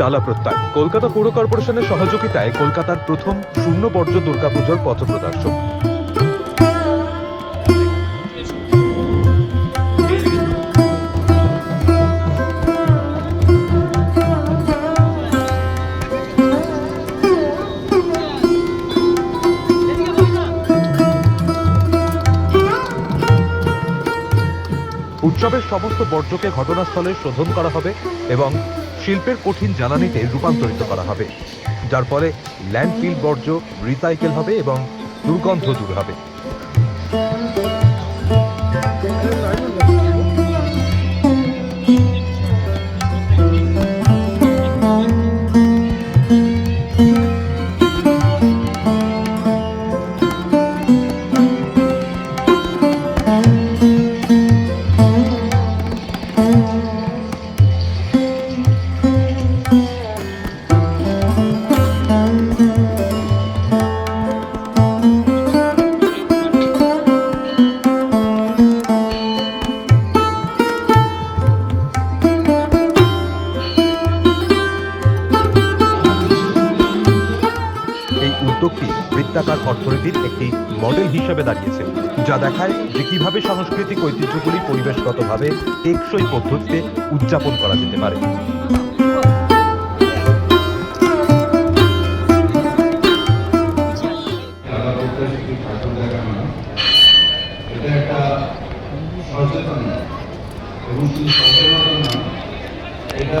নালা প্রত্যয়। কলকাতা পৌর কর্পোরেশনের সহযোগিতায় কলকাতার প্রথম শূন্য বর্জ্য দুর্গাপুজোর পথ প্রদর্শন উৎসবের সমস্ত বর্জ্যকে ঘটনাস্থলে শোধন করা হবে এবং শিল্পের কঠিন জ্বালানিতে রূপান্তরিত করা হবে। যার ফলে ল্যান্ডফিল বর্জ্য রিসাইকেল হবে এবং দুর্গন্ধ দূর হবে। উদ্যোগটি বৃত্তাকার অর্থনীতির একটি মডেল হিসেবে দাঁড়িয়েছে, যা দেখায় যে কীভাবে সাংস্কৃতিক ঐতিহ্যগুলি পরিবেশগতভাবে টেকসই পদ্ধতিতে উদযাপন করা যেতে পারে। এটা এবং শুধু এটা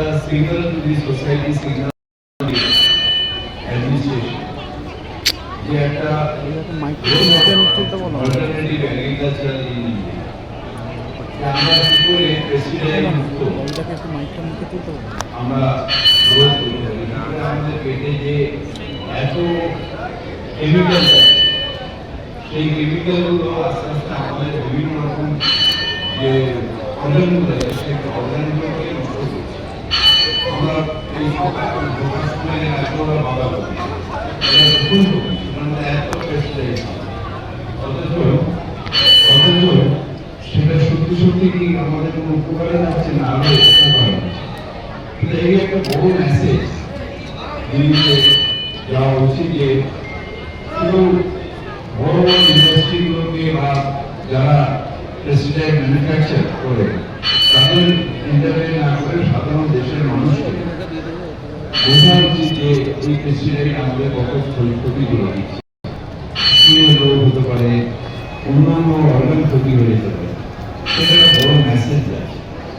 টু সোসাইটি সিগন্যাল পারি কি করে আমাদের পেটে যে এত কেমিক্যাল সেই কেমিক্যালগুলো আস্তে আস্তে আমাদের বিভিন্ন রকম যে অর্গানগুলো সেই অর্গানগুলোকে আমরা এই ফোকাসগুলো এতটা বাধা করি এটা ভুল করি আমাদের কোনো উপকারে যাচ্ছে না আরও উপকার কিন্তু এই একটা বড় মেসেজ দিল্লিতে যাওয়া উচিত যে শুধু বড় বড় ইন্ডাস্ট্রিগুলোকে বা যারা প্রেসিডেন্ট ম্যানুফ্যাকচার করে, তাদের ইন্টারভিউ না করে সাধারণ দেশের মানুষকে বোঝা উচিত যে এই প্রেসিডেন্ট আমাদের কত ক্ষতিগুলো দিচ্ছে। হতে পারে, অন্যান্য অর্গান ক্ষতি হয়ে যেতে পারে। সেটা বড় মেসেজ দেয়